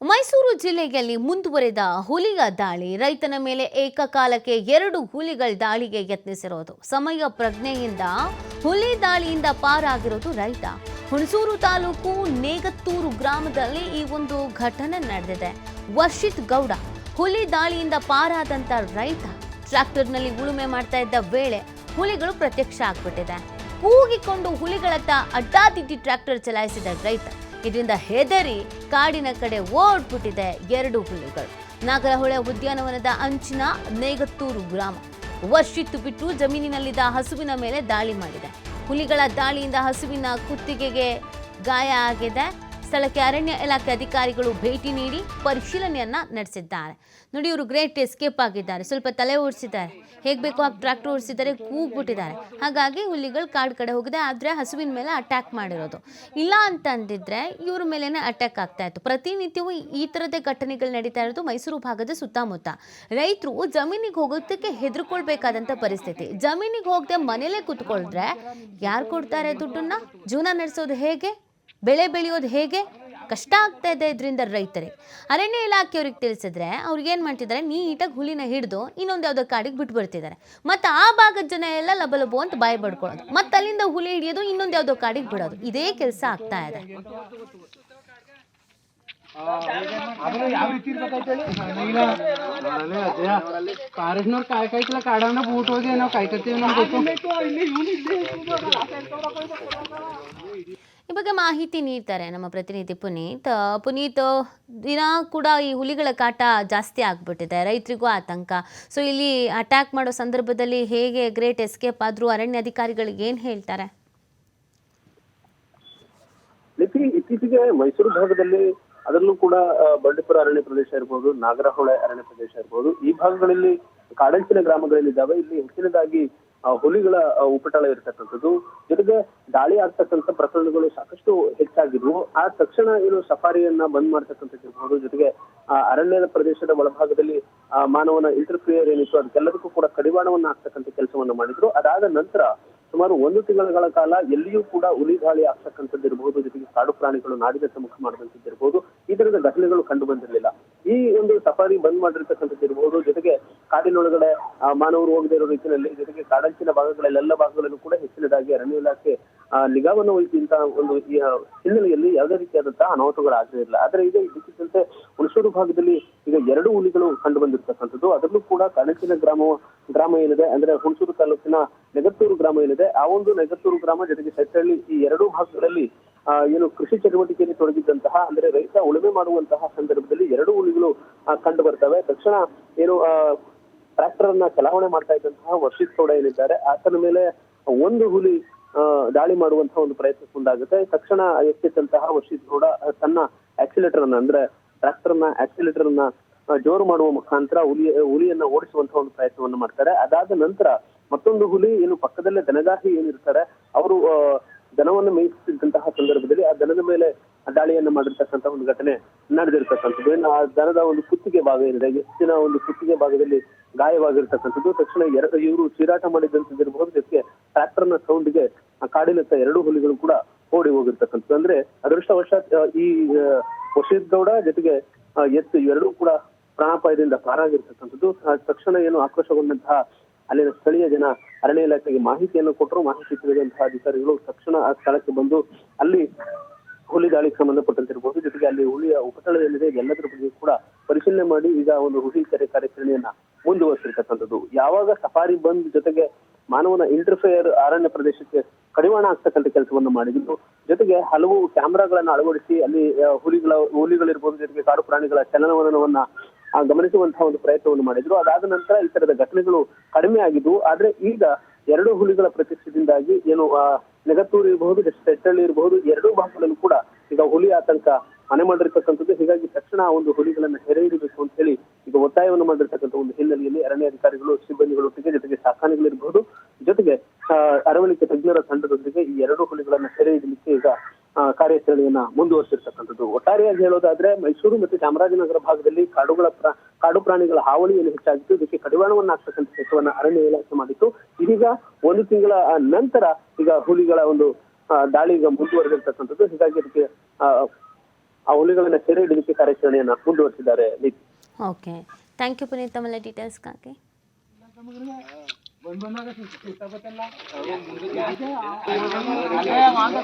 ಮೈಸೂರು ಜಿಲ್ಲೆಯಲ್ಲಿ ಮುಂದುವರೆದ ಹುಲಿಯ ದಾಳಿ. ರೈತನ ಮೇಲೆ ಏಕಕಾಲಕ್ಕೆ ಎರಡು ಹುಲಿಗಳ ದಾಳಿಗೆ ಯತ್ನಿಸಿರೋದು. ಸಮಯ ಪ್ರಜ್ಞೆಯಿಂದ ಹುಲಿ ದಾಳಿಯಿಂದ ಪಾರಾಗಿರೋದು ರೈತ. ಹುಣಸೂರು ತಾಲೂಕು ನೇಗತ್ತೂರು ಗ್ರಾಮದಲ್ಲಿ ಈ ಒಂದು ಘಟನೆ ನಡೆದಿದೆ. ವರ್ಷಿತ್ ಗೌಡ, ಹುಲಿ ದಾಳಿಯಿಂದ ಪಾರಾದಂತ ರೈತ. ಟ್ರ್ಯಾಕ್ಟರ್ನಲ್ಲಿ ಉಳುಮೆ ಮಾಡ್ತಾ ಇದ್ದ ವೇಳೆ ಹುಲಿಗಳು ಪ್ರತ್ಯಕ್ಷ ಆಗ್ಬಿಟ್ಟಿದೆ. ಕೂಗಿಕೊಂಡು ಹುಲಿಗಳತ್ತ ಅಡ್ಡಾದಿಡ್ಡಿ ಟ್ರ್ಯಾಕ್ಟರ್ ಚಲಾಯಿಸಿದ ರೈತ. ಇದರಿಂದ ಹೆದರಿ ಕಾಡಿನ ಕಡೆ ಓಡ್ಬಿಟ್ಟಿದೆ ಎರಡು ಹುಲಿಗಳು ನಾಗರಹೊಳೆ ಉದ್ಯಾನವನದ ಅಂಚಿನ ನೇಗತ್ತೂರು ಗ್ರಾಮ. ವರ್ಷಿತ್ತು ಬಿಟ್ಟು ಜಮೀನಿನಲ್ಲಿದ್ದ ಹಸುವಿನ ಮೇಲೆ ದಾಳಿ ಮಾಡಿದೆ. ಹುಲಿಗಳ ದಾಳಿಯಿಂದ ಹಸುವಿನ ಕುತ್ತಿಗೆಗೆ ಗಾಯ ಆಗಿದೆ. ಸ್ಥಳಕ್ಕೆ ಅರಣ್ಯ ಇಲಾಖೆ ಅಧಿಕಾರಿಗಳು ಭೇಟಿ ನೀಡಿ ಪರಿಶೀಲನೆಯನ್ನ ನಡೆಸಿದ್ದಾರೆ. ನೋಡಿ, ಇವರು ಗ್ರೇಟ್ ಎಸ್ಕೇಪ್ ಆಗಿದ್ದಾರೆ. ಸ್ವಲ್ಪ ತಲೆ ಓಡಿಸಿದ್ದಾರೆ. ಹೇಗೆ ಬೇಕೋ ಹಾಗೆ ಟ್ರ್ಯಾಕ್ಟರ್ ಓಡಿಸಿದ್ದಾರೆ, ಕೂಗ್ಬಿಟ್ಟಿದ್ದಾರೆ. ಹಾಗಾಗಿ ಹುಲಿಗಳು ಕಾಡು ಕಡೆ ಹೋಗಿದೆ, ಆದರೆ ಹಸುವಿನ ಮೇಲೆ ಅಟ್ಯಾಕ್ ಮಾಡಿರೋದು. ಇಲ್ಲ ಅಂತಂದಿದ್ರೆ ಇವ್ರ ಮೇಲೇನೆ ಅಟ್ಯಾಕ್ ಆಗ್ತಾ ಇತ್ತು. ಪ್ರತಿನಿತ್ಯವೂ ಈ ಥರದೇ ಘಟನೆಗಳು ನಡೀತಾ ಇರೋದು ಮೈಸೂರು ಭಾಗದ ಸುತ್ತಮುತ್ತ. ರೈತರು ಜಮೀನಿಗೆ ಹೋಗೋದಕ್ಕೆ ಹೆದರ್ಕೊಳ್ಬೇಕಾದಂಥ ಪರಿಸ್ಥಿತಿ. ಜಮೀನಿಗೆ ಹೋಗದೆ ಮನೇಲೇ ಕೂತ್ಕೊಳ್ದ್ರೆ ಯಾರು ಕೊಡ್ತಾರೆ ದುಡ್ಡನ್ನ? ಜೀವನ ನಡೆಸೋದು ಹೇಗೆ? ಬೆಳೆ ಬೆಳೆಯೋದು ಹೇಗೆ? ಕಷ್ಟ ಆಗ್ತಾ ಇದೆ ಇದರಿಂದ ರೈತರಿಗೆ ಅರಣ್ಯ ಇಲಾಖೆಯವ್ರಿಗೆ ತಿಳಿಸಿದ್ರೆ ಅವ್ರಿಗೆ ಏನು ಮಾಡ್ತಿದ್ದಾರೆ? ನೀಟಾಗಿ ಹುಲಿನ ಹಿಡಿದು ಇನ್ನೊಂದು ಯಾವುದೋ ಕಾಡಿಗೆ ಬಿಟ್ಟು ಬರ್ತಿದ್ದಾರೆ. ಮತ್ತು ಆ ಭಾಗದ ಜನ ಎಲ್ಲ ಲಬಲಬು ಅಂತ ಬಾಯಿ ಬಡ್ಕೊಳ್ಳೋದು. ಮತ್ತು ಅಲ್ಲಿಂದ ಹುಲಿ ಹಿಡಿಯೋದು, ಇನ್ನೊಂದು ಯಾವುದೋ ಕಾಡಿಗೆ ಬಿಡೋದು. ಇದೇ ಕೆಲಸ ಆಗ್ತಾ ಇದೆ. ಬೂಟ್ ಹೋಗಿ ನಾವು ಕಾಯ್ಕತ್ತೀವಿ ನಮ್ಗೆ ಬಗ್ಗೆ ಮಾಹಿತಿ ನೀಡ್ತಾರೆ ನಮ್ಮ ಪ್ರತಿನಿಧಿ ಪುನೀತ್. ಪುನೀತ್, ದಿನ ಕೂಡ ಈ ಹುಲಿಗಳ ಕಾಟ ಜಾಸ್ತಿ ಆಗ್ಬಿಟ್ಟಿದೆ, ರೈತರಿಗೂ ಆತಂಕ. ಸೊ ಇಲ್ಲಿ ಅಟ್ಯಾಕ್ ಮಾಡೋ ಸಂದರ್ಭದಲ್ಲಿ ಹೇಗೆ ಗ್ರೇಟ್ ಎಸ್ಕೇಪ್ ಆದ್ರೂ ಅರಣ್ಯ ಅಧಿಕಾರಿಗಳಿಗೆ ಏನು ಹೇಳ್ತಾರೆ? ಇತ್ತೀಚೆಗೆ ಮೈಸೂರು ಭಾಗದಲ್ಲಿ ಅದರಲ್ಲೂ ಕೂಡ ಬಂಡೀಪುರ ಅರಣ್ಯ ಪ್ರದೇಶ ಇರ್ಬೋದು, ನಾಗರಹೊಳೆ ಅರಣ್ಯ ಪ್ರದೇಶ ಇರ್ಬೋದು, ಈ ಭಾಗಗಳಲ್ಲಿ ಕಾಡಂಚಿನ ಗ್ರಾಮಗಳಲ್ಲಿದ್ದಾವೆ. ಇಲ್ಲಿ ಹೆಚ್ಚಿನದಾಗಿ ಹುಲಿಗಳ ಉಪಟಳ ಇರತಕ್ಕಂಥದ್ದು. ಜೊತೆಗೆ ದಾಳಿ ಆಗ್ತಕ್ಕಂಥ ಪ್ರಕರಣಗಳು ಸಾಕಷ್ಟು ಹೆಚ್ಚಾಗಿದ್ವು. ಆ ತಕ್ಷಣ ಏನು ಸಫಾರಿಯನ್ನ ಬಂದ್ ಮಾಡ್ತಕ್ಕಂಥದ್ದು ಇರ್ಬೋದು. ಜೊತೆಗೆ ಆ ಅರಣ್ಯದ ಪ್ರದೇಶದ ಒಳಭಾಗದಲ್ಲಿ ಆ, ಮಾನವನ ಇಂಟರ್ಫಿಯರ್ ಏನಿತ್ತು ಅದಕ್ಕೆಲ್ಲದಕ್ಕೂ ಕೂಡ ಕಡಿವಾಣವನ್ನ ಹಾಕ್ತಕ್ಕಂಥ ಕೆಲಸವನ್ನ ಮಾಡಿದ್ರು. ಅದಾದ ನಂತರ ಸುಮಾರು ಒಂದು ತಿಂಗಳ ಕಾಲ ಎಲ್ಲಿಯೂ ಕೂಡ ಹುಲಿ ದಾಳಿ ಆಗ್ತಕ್ಕಂಥದ್ದು ಇರಬಹುದು ಜೊತೆಗೆ ಕಾಡು ಪ್ರಾಣಿಗಳು ನಾಡಿನ ಮುಖ ಮಾಡಿದಂಥದ್ದು ಇರಬಹುದು ಈ ತರದ ಘಟನೆಗಳು ಕಂಡು ಬಂದಿರಲಿಲ್ಲ. ಈ ಒಂದು ಸಫಾರಿ ಬಂದ್ ಮಾಡಿರ್ತಕ್ಕಂಥದ್ದು ಇರಬಹುದು ಜೊತೆಗೆ ಕಾಡಿನೊಳಗಡೆ ಆ, ಮಾನವರು ಹೋಗದೇ ಇರೋ ರೀತಿಯಲ್ಲಿ ಜೊತೆಗೆ ಕಾಡಂಚಿನ ಭಾಗಗಳಲ್ಲಿ ಎಲ್ಲ ಭಾಗಗಳಲ್ಲೂ ಕೂಡ ಹೆಚ್ಚಿನದಾಗಿ ಅರಣ್ಯ ಇಲಾಖೆ ಆ, ನಿಗಾವನ್ನು ವಹಿಸಿದಂತಹ ಒಂದು ಈ, ಹಿನ್ನೆಲೆಯಲ್ಲಿ ಯಾವುದೇ ರೀತಿಯಾದಂತಹ ಅನಾಹುತಗಳು ಆಗಿರಲಿಲ್ಲ ಆದ್ರೆ ಈಗ ಇದ್ದಕ್ಕಿದ್ದಂತೆ ಹುಣಸೂರು ಭಾಗದಲ್ಲಿ ಈಗ ಎರಡು ಹುಲಿಗಳು ಕಂಡು ಬಂದಿರ್ತಕ್ಕಂಥದ್ದು. ಅದರಲ್ಲೂ ಕೂಡ ಕಾಡಂಚಿನ ಗ್ರಾಮ ಗ್ರಾಮ ಏನಿದೆ ಅಂದ್ರೆ ಹುಣಸೂರು ತಾಲೂಕಿನ ನೆಗತ್ತೂರು ಗ್ರಾಮ ಏನಿದೆ ಆ ಒಂದು ನೆಗತ್ತೂರು ಗ್ರಾಮ ಜೊತೆಗೆ ಸೆಟ್ಟಳ್ಳಿ ಈ ಎರಡೂ ಭಾಗಗಳಲ್ಲಿ ಆ, ಏನು ಕೃಷಿ ಚಟುವಟಿಕೆಯಲ್ಲಿ ತೊಡಗಿದ್ದಂತಹ ಅಂದ್ರೆ ರೈತ ಉಳುಮೆ ಮಾಡುವಂತಹ ಸಂದರ್ಭದಲ್ಲಿ ಎರಡು ಹುಲಿಗಳು ಆ, ಕಂಡು ಬರ್ತವೆ. ತಕ್ಷಣ ಏನು ಟ್ರ್ಯಾಕ್ಟರ್ ಅನ್ನ ಚಲಾವಣೆ ಮಾಡ್ತಾ ಇದ್ದಂತಹ ವರ್ಷಿತ್ ಗೌಡ ಏನಿದ್ದಾರೆ, ಆತನ ಮೇಲೆ ಒಂದು ಹುಲಿ ದಾಳಿ ಮಾಡುವಂತಹ ಒಂದು ಪ್ರಯತ್ನ ಮುಂದಾಗುತ್ತೆ. ತಕ್ಷಣ ಎಚ್ಚೆತ್ತಂತಹ ವರ್ಷಿತ್ ಗೌಡ ತನ್ನ ಆಕ್ಸಿಲೇಟರ್ ಅನ್ನ, ಅಂದ್ರೆ ಟ್ರ್ಯಾಕ್ಟರ್ನ ಆಕ್ಸಿಲೇಟರ್ ಅನ್ನ ಜೋರು ಮಾಡುವ ಮುಖಾಂತರ ಹುಲಿ, ಹುಲಿಯನ್ನ ಓಡಿಸುವಂತಹ ಒಂದು ಪ್ರಯತ್ನವನ್ನು ಮಾಡ್ತಾರೆ. ಅದಾದ ನಂತರ ಮತ್ತೊಂದು ಹುಲಿ ಏನು ಪಕ್ಕದಲ್ಲೇ ದನಗಾಹಿ ಏನಿರ್ತಾರೆ, ಅವರು ದನವನ್ನು ಮೇಯಿಸುತ್ತಿದ್ದಂತಹ ಸಂದರ್ಭದಲ್ಲಿ ಆ ದನದ ಮೇಲೆ ದಾಳಿಯನ್ನ ಮಾಡಿರ್ತಕ್ಕಂಥ ಒಂದು ಘಟನೆ ನಡೆದಿರ್ತಕ್ಕಂಥದ್ದು. ಇನ್ನು ಆ ದನದ ಒಂದು ಕುತ್ತಿಗೆ ಭಾಗ ಏನಿದೆ ಹೆಚ್ಚಿನ ಒಂದು ಕುತ್ತಿಗೆ ಭಾಗದಲ್ಲಿ ಗಾಯವಾಗಿರ್ತಕ್ಕಂಥದ್ದು. ತಕ್ಷಣ ಎರಡು ಇವರು ಚೀರಾಟ ಮಾಡಿದಂಥದ್ದಿರಬಹುದು, ಜೊತೆಗೆ ಟ್ರ್ಯಾಕ್ಟರ್ನ ಸೌಂಡ್ಗೆ ಕಾಡಿನತ್ತ ಎರಡು ಹುಲಿಗಳು ಕೂಡ ಓಡಿ ಹೋಗಿರ್ತಕ್ಕಂಥದ್ದು. ಅಂದ್ರೆ ಅದೃಷ್ಟವಶಾತ್ ಈ ವಶೀದ್ ಗೌಡ ಜೊತೆಗೆ ಎತ್ತು ಎರಡೂ ಕೂಡ ಪ್ರಾಣಾಪಾಯದಿಂದ ಪಾರಾಗಿರ್ತಕ್ಕಂಥದ್ದು. ತಕ್ಷಣ ಏನು ಆಕ್ರೋಶಗೊಂಡಂತಹ ಅಲ್ಲಿನ ಸ್ಥಳೀಯ ಜನ ಅರಣ್ಯ ಇಲಾಖೆಗೆ ಮಾಹಿತಿಯನ್ನು ಕೊಟ್ಟರು. ಮಾಹಿತಿ ತಿಳಿದಂತಹ ಅಧಿಕಾರಿಗಳು ತಕ್ಷಣ ಆ ಸ್ಥಳಕ್ಕೆ ಬಂದು ಅಲ್ಲಿ ಹುಲಿ ದಾಳಿಗೆ ಸಂಬಂಧಪಟ್ಟಂತಿರಬಹುದು ಜೊತೆಗೆ ಅಲ್ಲಿ ಹುಲಿಯ ಉಪತಳ ಏನಿದೆ ಎಲ್ಲದರ ಬಗ್ಗೆ ಕೂಡ ಪರಿಶೀಲನೆ ಮಾಡಿ ಈಗ ಒಂದು ಹುಲಿ ಕರೆ ಕಾರ್ಯಾಚರಣೆಯನ್ನ ಮುಂದುವರಿಸಿರ್ತಕ್ಕಂಥದ್ದು. ಯಾವಾಗ ಸಫಾರಿ ಬಂದ್ ಜೊತೆಗೆ ಮಾನವನ ಇಂಟರ್ಫೇರ್ ಅರಣ್ಯ ಪ್ರದೇಶಕ್ಕೆ ಕಡಿವಾಣ ಆಗ್ತಕ್ಕಂಥ ಕೆಲಸವನ್ನು ಮಾಡಿದ್ರು. ಜೊತೆಗೆ ಹಲವು ಕ್ಯಾಮೆರಾಗಳನ್ನ ಅಳವಡಿಸಿ ಅಲ್ಲಿ ಹುಲಿಗಳ, ಹುಲಿಗಳಿರ್ಬೋದು, ಜೊತೆಗೆ ಕಾಡು ಪ್ರಾಣಿಗಳ ಚಲನವಲನವನ್ನ ಗಮನಿಸುವಂತಹ ಒಂದು ಪ್ರಯತ್ನವನ್ನು ಮಾಡಿದ್ರು. ಅದಾದ ನಂತರ ಈ ತರದ ಘಟನೆಗಳು ಕಡಿಮೆ ಆಗಿದ್ವು. ಆದ್ರೆ ಈಗ ಎರಡು ಹುಲಿಗಳ ಪ್ರತಿಷ್ಠೆಯಿಂದಾಗಿ ಏನು ನೆಗತ್ತೂರು ಇರಬಹುದು ಸೆಟ್ಟಳ್ಳಿ ಇರಬಹುದು ಎರಡೂ ಭಾಗಗಳಲ್ಲೂ ಈಗ ಹುಲಿ ಆತಂಕ ಮನೆ ಮಾಡಿರ್ತಕ್ಕಂಥದ್ದು ಹೀಗಾಗಿ ತಕ್ಷಣ ಒಂದು ಹುಲಿಗಳನ್ನ ಸೆರೆ ಹಿಡಿಬೇಕು ಅಂತ ಹೇಳಿ ಈಗ ಒತ್ತಾಯವನ್ನು ಮಾಡಿರ್ತಕ್ಕಂಥ ಒಂದು ಹಿನ್ನೆಲೆಯಲ್ಲಿ ಅರಣ್ಯ ಅಧಿಕಾರಿಗಳು ಸಿಬ್ಬಂದಿಗಳೊಟ್ಟಿಗೆ ಜೊತೆಗೆ ಜೊತೆಗೆ ಆ, ಅರವಳಿಕೆ ತಜ್ಞರ ತಂಡದೊಂದಿಗೆ ಈ ಎರಡು ಹುಲಿಗಳನ್ನ ಸೆರೆ ಹಿಡಿಲಿಕ್ಕೆ ಈಗ ಕಾರ್ಯಾಚರಣೆಯನ್ನ ಮುಂದುವರಿಸಿರ್ತಕ್ಕಂಥದ್ದು. ಒಟ್ಟಾರೆಯಾಗಿ ಹೇಳೋದಾದ್ರೆ ಮೈಸೂರು ಮತ್ತು ಚಾಮರಾಜನಗರ ಭಾಗದಲ್ಲಿ ಕಾಡುಗಳ ಕಾಡು ಪ್ರಾಣಿಗಳ ಹಾವಳಿಯನ್ನು ಹೆಚ್ಚಾಗಿತ್ತು ಇದಕ್ಕೆ ಕಡಿವಾಣವನ್ನು ಹಾಕ್ತಕ್ಕಂಥ ಕೆಲಸವನ್ನ ಅರಣ್ಯ ಇಲಾಖೆ ಮಾಡಿತ್ತು. ಇದೀಗ ಒಂದು ತಿಂಗಳ ನಂತರ ಈಗ ಹುಲಿಗಳ ಒಂದು ದಾಳಿ ಈಗ ಮುಂದುವರೆದಿರ್ತಕ್ಕಂಥದ್ದು. ಹೀಗಾಗಿ ಅದಕ್ಕೆ ಆ, ಆ ಹುಲಿಗಳನ್ನ ಸೆರೆ ಹಿಡಿಲಿಕ್ಕೆ ಕಾರ್ಯಾಚರಣೆಯನ್ನ ಮುಂದುವರಿಸಿದ್ದಾರೆ ಓಕೆ ಥ್ಯಾಂಕ್ ಯು ಪುನೀತ್ ತಮ್ಮೆಲ್ಲ ಡೀಟೇಲ್ಸ್ಗಾಗಿ ಬಂದ್